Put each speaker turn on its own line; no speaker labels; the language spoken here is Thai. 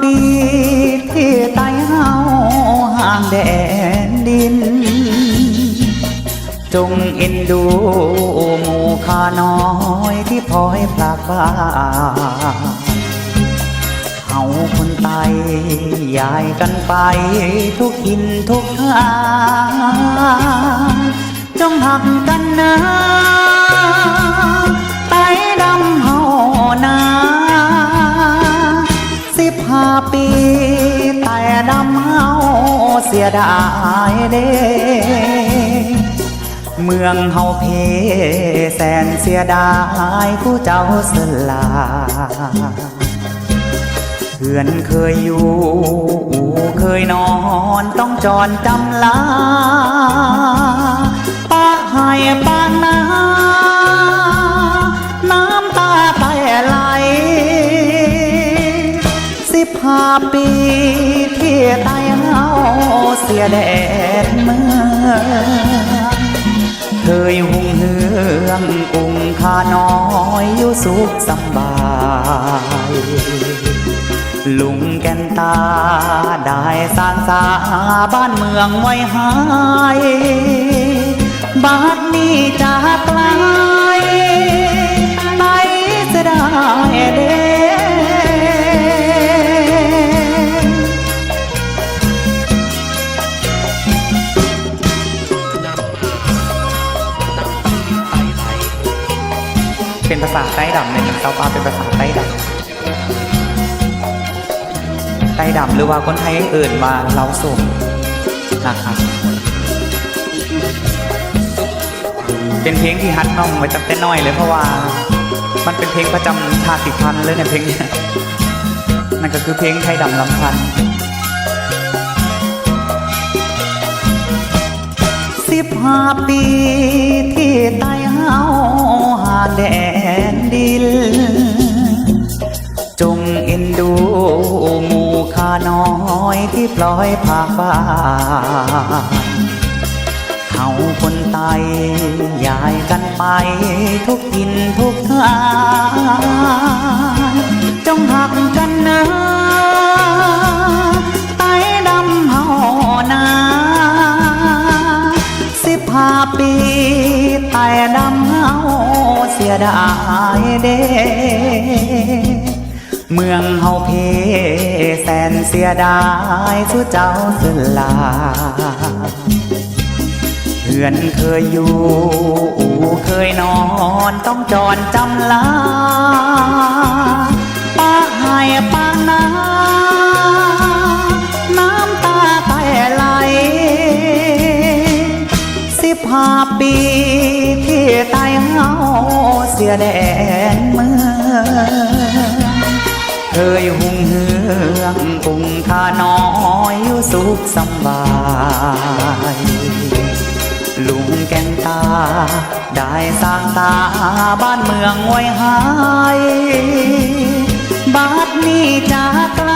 ปีที่ไต้เฮาห่างแดนดิน จงเอ็นดูหมู่ขาน้อยที่พลอยพลากบ้าเฮาคนไตยายกันไปทุกหินทุกทางจงหักกันนะาปี แต่ดำเฮาเสียดายเด้ เมืองเฮาเพแสนเสียดายผู้เจ้าสลาเพื่อนเคยอยู่เคยนอนต้องจรจำลาป้าให้ป้านา บห้าปีที่ตายเฮาเสียแดดเมืองเคยหุงเฮืองอุ่งข้าน้อยอยู่สุขสบายลุงแก่นตาได้สร้างสาบ้านเมืองไว้ให้บาดนี้จากลไเป็นภาษาใต้ดำในหนึ่งเต้าปลาเป็นภาษาใต้ดำใต้ดำหรือว่าคนไทยอื่นว่าเราส่งนะครับเป็นเพลงที่ฮัดน้องไว้ตั้งแต่น้อยเลยเพราะว่ามันเป็นเพลงประจำชาติพันธุ์เลยในยเพลงนี้นั่นก็คือเพลงไทยดำลำพันธ์สิบห้าปี ปล่อยผาบ้านเฮาคนไตยายกันไป ทุกทินทุกทางจงหักกันนะไตดำเฮานาสิบห้าปีแต่ดำเฮาเสียดายเด้เมืองเฮาเพ แสนเสียดายสุเจ้าสุลา เพื่อนเคยอยู่อู่เคยนอนต้องจรจำลาป้าให้ป้านาน้ำตาไหลไหลสิบห้าปีที่ไต้เฮาเสียแดนเมือง เคยหุ่งเฮืองปุ่งท่าน้อยสุขสบายลุงแก่นตา ได้สร้างตาบ้านเมืองไว้หาย บาดนี้จากลไต้เสียดา